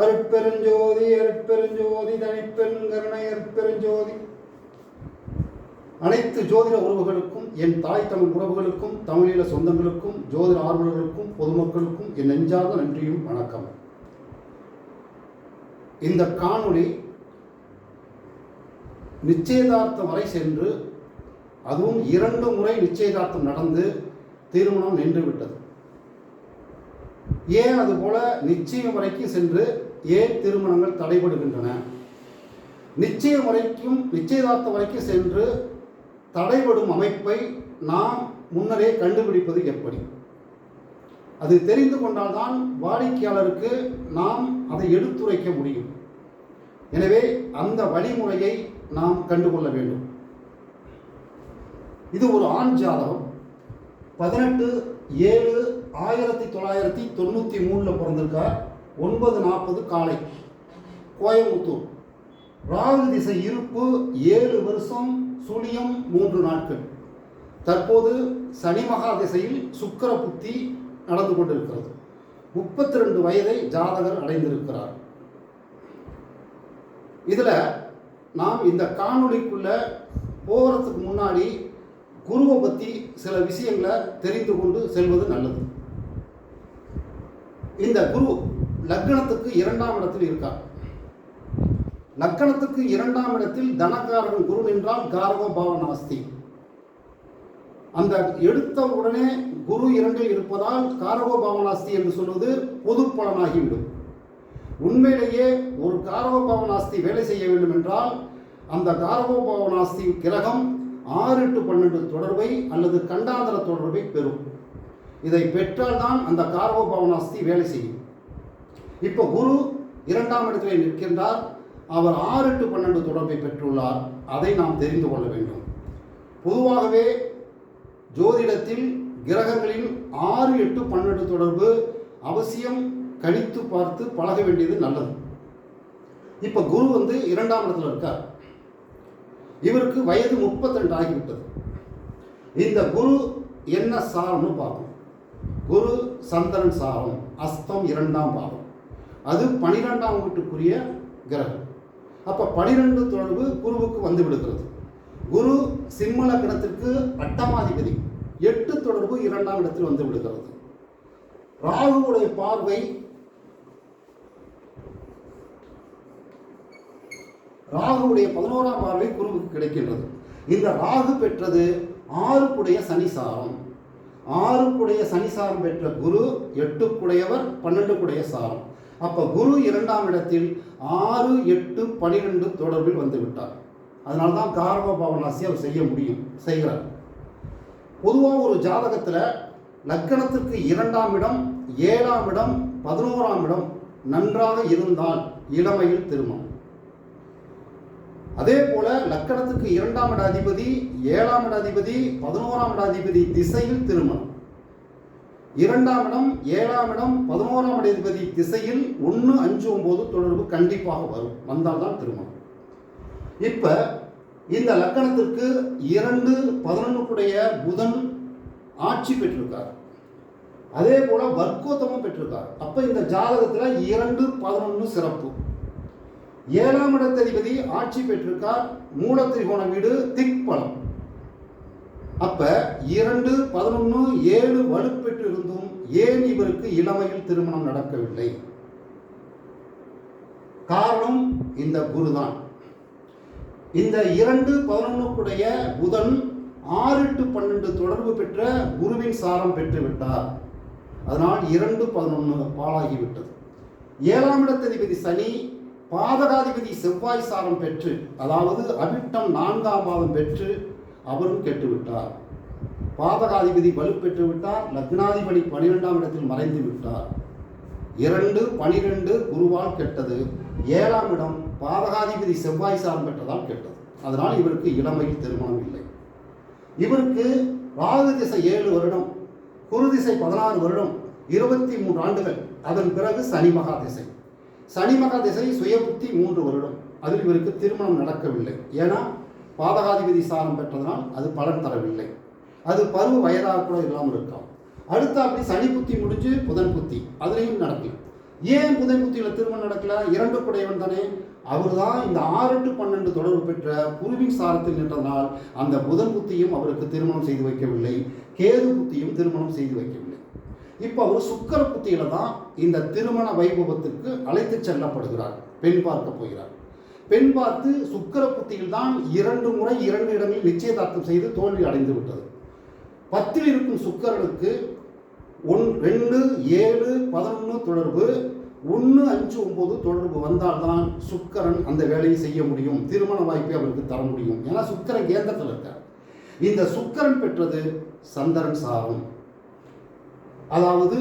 அருட்பெருஞ்சோதி அருட்பெருஞ்சோதி தனிப்பெருங்கருணை அருட்பெருஞ்சோதி. அனைத்து ஜோதிட உறவுகளுக்கும் என் தாய் தமிழ் உறவுகளுக்கும் தமிழீழ சொந்தங்களுக்கும் ஜோதிட ஆர்வலர்களுக்கும் பொதுமக்களுக்கும் என் நெஞ்சார்ந்த நன்றியும் வணக்கம். இந்த காணொளி நிச்சயதார்த்தம் வரை சென்று அதுவும் இரண்டு முறை நிச்சயதார்த்தம் நடந்து திருமணம் நின்றுவிட்டது ஏன் அதுபோல நிச்சயம் வரைக்கும் சென்று ஏன் திருமணங்கள் தடைபடுகின்றன? நிச்சய முறைக்கும் நிச்சயதார்த்தம் வரைக்கும் சென்று தடைபடும் அமைப்பை நாம் முன்னரே கண்டுபிடிப்பது எப்படி? அது தெரிந்து கொண்டால்தான் வாடிக்கையாளருக்கு நாம் அதை எடுத்துரைக்க முடியும். எனவே அந்த வழிமுறையை நாம் கண்டுகொள்ள வேண்டும். இது ஒரு ஆண் ஜாதகம். பதினெட்டு ஏழு ஆயிரத்தி தொள்ளாயிரத்தி தொண்ணூற்றி மூணில் பிறந்திருக்கார் ஒன்பது நாற்பது காலை. கோயம்புத்தூர். ராகு திசை இருப்பு ஏழு வருஷம் சுழியம் மூன்று நாட்கள். தற்போது சனி மகா திசையில் சுக்கர புத்தி நடந்து கொண்டிருக்கிறது. முப்பத்தி ரெண்டு வயதை ஜாதகர் அடைந்திருக்கிறார். இதில் நாம் இந்த காணொலிக்குள்ளே போகிறதுக்கு முன்னாடி குருவை பற்றி சில விஷயங்களை தெரிந்து கொண்டு செல்வது நல்லது. இந்த குரு லக்னத்துக்கு இரண்டாம் இடத்தில் இருக்கார். லக்கணத்துக்கு இரண்டாம் இடத்தில் தனக்காரன் குரு நின்றால் காரகோ பாவனாஸ்தி அந்த எடுத்த உடனே குரு இரண்டில் இருப்பதால் காரகோ பாவனாஸ்தி என்று சொல்வது பொது பலனாகிவிடும். உண்மையிலேயே ஒரு காரகோ பாவனாஸ்தி வேலை செய்ய வேண்டும் என்றால் அந்த காரகோ பாவனாஸ்தி கிரகம் ஆறு எட்டு பன்னெண்டு தொடர்பை அல்லது கண்டாந்தர தொடர்பை பெறும். இதை பெற்றால்தான் அந்த காரகோ வேலை செய்யும். இப்போ குரு இரண்டாம் இடத்திலே நிற்கின்றார். அவர் ஆறு எட்டு பன்னெண்டு தொடர்பை பெற்றுள்ளார். அதை நாம் தெரிந்து கொள்ள வேண்டும். பொதுவாகவே ஜோதிடத்தில் கிரகங்களின் ஆறு எட்டு பன்னெண்டு தொடர்பு அவசியம் கணித்து பார்த்து பழக வேண்டியது நல்லது. இப்போ குரு வந்து இரண்டாம் இடத்துல இருக்கார். இவருக்கு வயது முப்பத்திரெண்டு ஆகிவிட்டது. இந்த குரு என்ன சாரம்னு பார்ப்போம். குரு சந்திரன் சாரம் அஸ்தம் இரண்டாம் பாவம். அது பனிரெண்டாம் வீட்டுக்குரிய கிரகம். அப்போ பனிரெண்டு தொடர்பு குருவுக்கு வந்து விடுகிறது. குரு சிம்ம லக்னத்திற்கு அட்டமாதிபதி. எட்டு தொடர்பு இரண்டாம் இடத்தில் வந்து விடுகிறது. ராகுவுடைய பார்வை ராகுவுடைய பதினோராம் பார்வை குருவுக்கு கிடைக்கின்றது. இந்த ராகு பெற்றது ஆறுக்குடைய சனிசாரம். ஆறுக்குடைய சனிசாரம் பெற்ற குரு எட்டுக்குடையவர் பன்னெண்டுக்குடைய சாரம். அப்போ குரு இரண்டாம் இடத்தில் ஆறு எட்டு பனிரெண்டு தொடர்பில் வந்து விட்டார். அதனால தான் காரக பாவனாசி அவர் செய்ய முடியும் செய்கிறார். பொதுவாக ஒரு ஜாதகத்தில் லக்கணத்திற்கு இரண்டாம் இடம் ஏழாம் இடம் பதினோராம் இடம் நன்றாக இருந்தால் இளமையில் திருமணம். அதே போல லக்கணத்துக்கு இரண்டாம் இடாதிபதி ஏழாம் இடாதிபதி பதினோராம் இடாதிபதி திசையில் திருமணம். இரண்டாம் இடம் ஏழாம் இடம் பதினோராம் இடாதிபதி திசையில் ஒன்று அஞ்சு ஒம்பது தொடர்பு கண்டிப்பாக வரும். வந்தால்தான் திருமணம். இப்போ இந்த லக்கணத்திற்கு இரண்டு பதினொன்றுக்குடைய புதன் ஆட்சி பெற்றிருக்கார். அதே போல வர்க்கோத்தமும் பெற்றிருக்கார். அப்போ இந்த ஜாதகத்தில் இரண்டு பதினொன்று சிறப்பு. ஏழாம் இடத்ததிபதி ஆட்சி பெற்றிருக்கார். மூலத்திரிகோண வீடு திக்பலம். அப்ப இரண்டு பதினொன்று ஏழு வலுப்பெற்று இருந்தும் ஏன் இவருக்கு இளமையில் திருமணம் நடக்கவில்லை? காரணம் இந்த குருதான். இந்த இரண்டு பதினொன்றுக்குடைய புதன் ஆறு எட்டு பன்னெண்டு தொடர்பு பெற்ற குருவின் சாரம் பெற்றுவிட்டார். அதனால் இரண்டு பதினொன்று பாழாகிவிட்டது. ஏழாம் இடத்ததிபதி சனி பாதகாதிபதி செவ்வாய் சாரம் பெற்று அதாவது அவிட்டம் நான்காம் பாதம் பெற்று அவரும் கெட்டுவிட்டார். பாதகாதிபதி வலுப்பெற்று விட்டார் லக்னாதிபதி பனிரெண்டாம் இடத்தில் மறைந்து விட்டார். இரண்டு பனிரெண்டு குருவால் கெட்டது. ஏழாம் இடம் பாதகாதிபதி செவ்வாய் சாரம் பெற்றதால் கெட்டது. அதனால் இவருக்கு இளமையில் திருமணம் இல்லை. இவருக்கு ராகு திசை ஏழு வருடம் குரு திசை பதினாறு வருடம் இருபத்தி மூன்று ஆண்டுகள். அதன் பிறகு சனி மகா திசை. சனிமகா திசை சுயபுத்தி மூன்று வருடம். அதில் இவருக்கு திருமணம் நடக்கவில்லை. ஏன்னா பாதகாதிபதி சாரம் பெற்றதனால் அது பலன் தரவில்லை. அது பருவ வயதாக கூட இல்லாமல் இருக்கலாம். அடுத்த அப்படி சனி புத்தி முடிஞ்சு புதன் புத்தி. அதுலேயும் நடக்கல. ஏன் புதன் புத்தியில் திருமணம் நடக்கல? இரண்டு குடையவன் தானே. அவர் தான் இந்த ஆறு டு பன்னெண்டு தொடர்பு பெற்ற குருவின் சாரத்தில் நின்றதனால் அந்த புதன் புத்தியும் அவருக்கு திருமணம் செய்து வைக்கவில்லை. கேது புத்தியும் திருமணம் செய்து வைக்கவில்லை. இப்போ அவர் சுக்கர புத்தியில தான் இந்த திருமண வைபவத்திற்கு அழைத்து செல்லப்படுகிறார். பெண் பார்க்க போகிறார். பெண் பார்த்து சுக்கர புத்தியில் தான் இரண்டு முறை இரண்டு இடங்களில் நிச்சயதார்த்தம் செய்து தோல்வி அடைந்து விட்டது. பத்தில் இருக்கும் சுக்கரனுக்கு ஒன் ரெண்டு ஏழு பதினொன்று தொடர்பு ஒன்று அஞ்சு ஒம்பது தொடர்பு வந்தால்தான் சுக்கரன் அந்த வேலையை செய்ய முடியும். திருமண வாய்ப்பை அவருக்கு தர முடியும். ஏன்னா சுக்கரன் கேந்திரத்தில் இருக்கார். இந்த சுக்கரன் பெற்றது சந்திரன் சாரம் அதாவது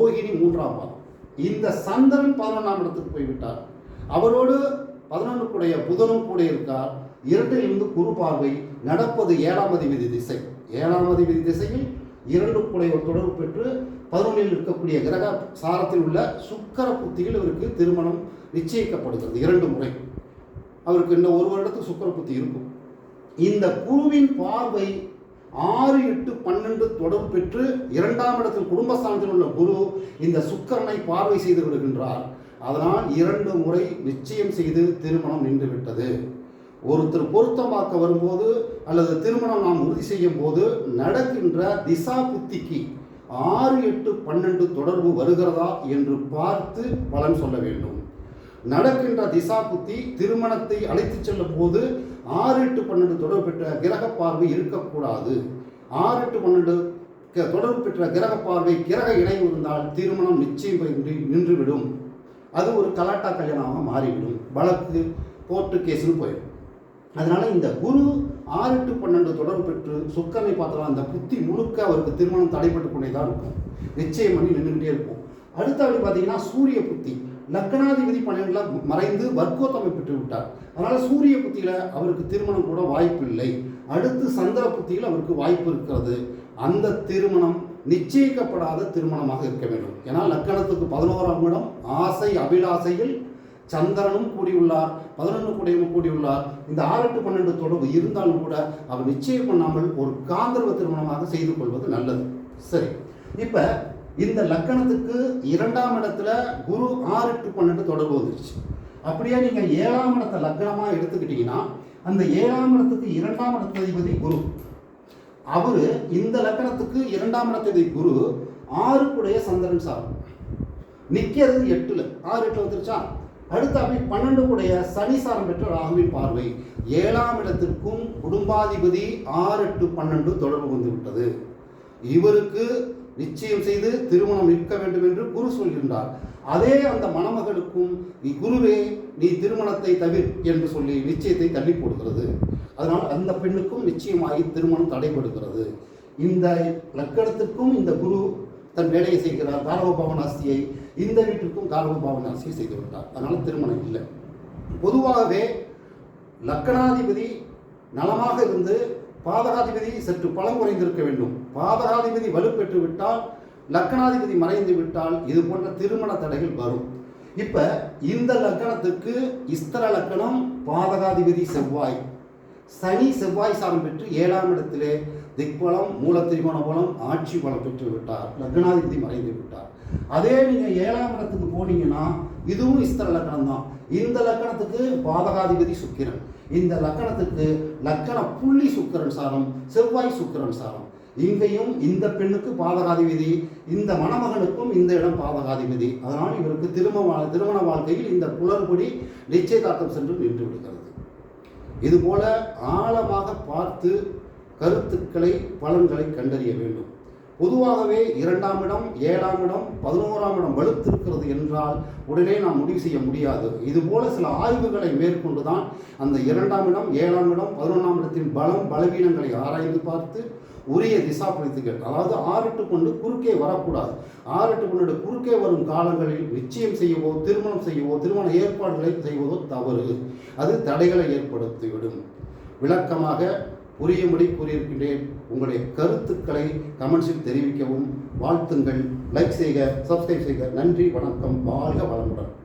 ஓகினி மூன்றாம் பாதம் இந்த சந்திரன் பதினொன்றாம் இடத்துக்கு போய்விட்டார். அவரோடு பதினொன்று பதினொன்றுக்குடைய புதனும் கூட இருக்கார். இரண்டிலிருந்து குரு பார்வை நடப்பது ஏழாம் அதிபதி திசை. ஏழாம் அதிபதி திசையில் இரண்டு குடைய தொடர்பு பெற்று பதினொன்றில் இருக்கக்கூடிய கிரக சாரத்தில் உள்ள சுக்கர புத்தியில் இவருக்கு திருமணம் நிச்சயிக்கப்படுகிறது. இரண்டு முறை. அவருக்கு இன்னும் ஒரு வருடத்துக்கு சுக்கர புத்தி இருக்கும். இந்த குருவின் பார்வை ஆறு எட்டு பன்னெண்டு தொடர்பு பெற்று இரண்டாம் இடத்தில் குடும்பஸ்தானத்தில் உள்ள குரு இந்த சுக்கரனை பார்வை செய்து விடுகின்றார். அதனால் இரண்டு முறை நிச்சயம் செய்து திருமணம் நின்றுவிட்டது. ஒருத்தர் பொருத்தம் பார்க்க வரும்போது அல்லது திருமணம் நாம் உறுதி செய்யும் போது நடக்கின்ற திசா புத்திக்கு ஆறு எட்டு பன்னெண்டு தொடர்பு வருகிறதா என்று பார்த்து பலன் சொல்ல வேண்டும். நடக்கின்ற திசா புத்தி திருமணத்தை அழைத்து செல்லும் போது ஆறு எட்டு பன்னெண்டு தொடர்பு பெற்ற கிரக பார்வை இருக்கக்கூடாது. ஆறு எட்டு பன்னெண்டு தொடர்பு பெற்ற கிரக பார்வை கிரக இணைவு இருந்தால் திருமணம் நிச்சயம் நின்றுவிடும். அது ஒரு கலாட்டா கல்யாணமாக மாறிவிடும். வழக்கு கோர்ட்டு கேஸுன்னு போயிடும். அதனால இந்த குரு ஆறு டு பன்னெண்டு தொடர்பு பெற்று சுக்கரனை பார்த்தா அந்த புத்தி முழுக்க அவருக்கு திருமணம் தடைப்பட்டு கொண்டே தான் இருக்கும். நிச்சயம் பண்ணி நின்றுகிட்டே இருக்கும். அடுத்த அப்படி பார்த்தீங்கன்னா சூரிய புத்தி. லக்னாதிபதி பன்னெண்டுல மறைந்து வர்க்கோத்தமை பெற்று விட்டார். அதனால் சூரிய புத்தியில் அவருக்கு திருமணம் கூட வாய்ப்பு இல்லை. அடுத்து சந்திர புத்தியில் அவருக்கு வாய்ப்பு இருக்கிறது. அந்த திருமணம் நிச்சயிக்கப்படாத திருமணமாக இருக்க வேண்டும். ஏன்னா லக்கணத்துக்கு பதினோராம் இடம் ஆசை அபிலாசையில் சந்திரனும் கூடியுள்ளார் பதினொன்று கூடியும் கூடியுள்ளார். இந்த ஆறு எட்டு பன்னெண்டு தொடர்பு இருந்தாலும் கூட அவர் நிச்சயம் பண்ணாமல் ஒரு காந்தர்வ திருமணமாக செய்து கொள்வது நல்லது. சரி. இப்போ இந்த லக்கணத்துக்கு இரண்டாம் இடத்துல குரு ஆறு எட்டு பன்னெண்டு தொடர்பு வந்துருச்சு. அப்படியே நீங்கள் ஏழாம் இடத்தை லக்கணமாக எடுத்துக்கிட்டீங்கன்னா அந்த ஏழாம் இடத்துக்கு இரண்டாம் இடத்ததிபதி குரு. அவர் இந்த லக்கணத்துக்கு இரண்டாம் இடத்ததிபதி குரு ஆறுக்குடைய சந்திரன் சாரம் நிற்கிறது எட்டில். ஆறு எட்டு வந்துருச்சா? அடுத்து அப்படி பன்னெண்டு கூடைய சனி சாரம் பெற்ற ராகுவின் பார்வை. ஏழாம் இடத்திற்கும் குடும்பாதிபதி ஆறு எட்டு பன்னெண்டு தொடர்பு வந்து விட்டது இவருக்கு நிச்சயம் செய்து திருமணம் நிற்க வேண்டும் என்று குரு சொல்கின்றார். அதே அந்த மணமகளுக்கும் நீ குருவே நீ திருமணத்தை தவிர் என்று சொல்லி நிச்சயத்தை தள்ளி போடுகிறது. அதனால் அந்த பெண்ணுக்கும் நிச்சயமாகி திருமணம் தடைபடுகிறது. இந்த லக்கணத்துக்கும் இந்த குரு தன் வேலையை செய்கிறார். காரவ ஆசியை இந்த வீட்டிற்கும் காரவ பவனாஸ்தியை செய்து விட்டார் அதனால் திருமணம் இல்லை. பொதுவாகவே லக்கணாதிபதி நலமாக இருந்து பாதகாதிபதி சற்று பலம் குறைந்திருக்க வேண்டும். பாதகாதிபதி வலுப்பெற்று விட்டால் லக்கணாதிபதி மறைந்து விட்டால் இது போன்ற திருமண தடைகள் வரும். இப்ப இந்த லக்கணத்துக்கு இஸ்தர லக்கணம் பாதகாதிபதி செவ்வாய். சனி செவ்வாய் சாரம் பெற்று ஏழாம் இடத்திலே திக்பலம் மூல திரிகோண பலம் ஆட்சி பலம் பெற்று விட்டார். லக்னாதிபதி மறைந்து விட்டார். அதே நீங்க ஏழாம் இடத்துக்கு போனீங்கன்னா இதுவும் இஸ்தர லக்கணம் தான் இந்த லக்கணத்துக்கு பாதகாதிபதி சுக்கிரன். இந்த லக்கணத்துக்கு லக்கண புள்ளி சுக்கரன் சாரம் செவ்வாய் சுக்கரன் சாரம். இங்கேயும் இந்த பெண்ணுக்கு பாதகாதிபதி இந்த மணமகனுக்கும் இந்த இடம் பாதகாதிபதி. அதனால் இவருக்கு திருமண திருமண வாழ்க்கையில் இந்த குளறுபடி நிச்சயதார்த்தம் சென்று நின்று விடுகிறது. இதுபோல ஆழமாக பார்த்து கருத்துக்களை பலன்களை கண்டறிய வேண்டும். பொதுவாகவே இரண்டாம் இடம் ஏழாம் இடம் பதினோராம் இடம் வலுத்திருக்கிறது என்றால் உடனே நாம் முடிவு செய்ய முடியாது. இதுபோல சில ஆய்வுகளை மேற்கொண்டு தான் அந்த இரண்டாம் இடம் ஏழாம் இடம் பதினொன்றாம் இடத்தின் பலம் பலவீனங்களை ஆராய்ந்து பார்த்து உரிய திசா பிடித்துகள் அதாவது ஆறுட்டு கொண்டு குறுக்கே வரக்கூடாது. ஆறுட்டு கொண்டு குறுக்கே வரும் காலங்களில் நிச்சயம் செய்யவோ திருமணம் செய்யவோ திருமண ஏற்பாடுகளை செய்வதோ தவறு. அது தடைகளை ஏற்படுத்திவிடும். விளக்கமாக புரியும்படி கூறியிருக்கின்றேன். உங்களுடைய கருத்துக்களை கமெண்ட்ஸில் தெரிவிக்கவும். வாழ்த்துங்கள். லைக் செய்க சப்ஸ்கிரைப் செய்க. நன்றி வணக்கம். வாழ்க வளமுடன்.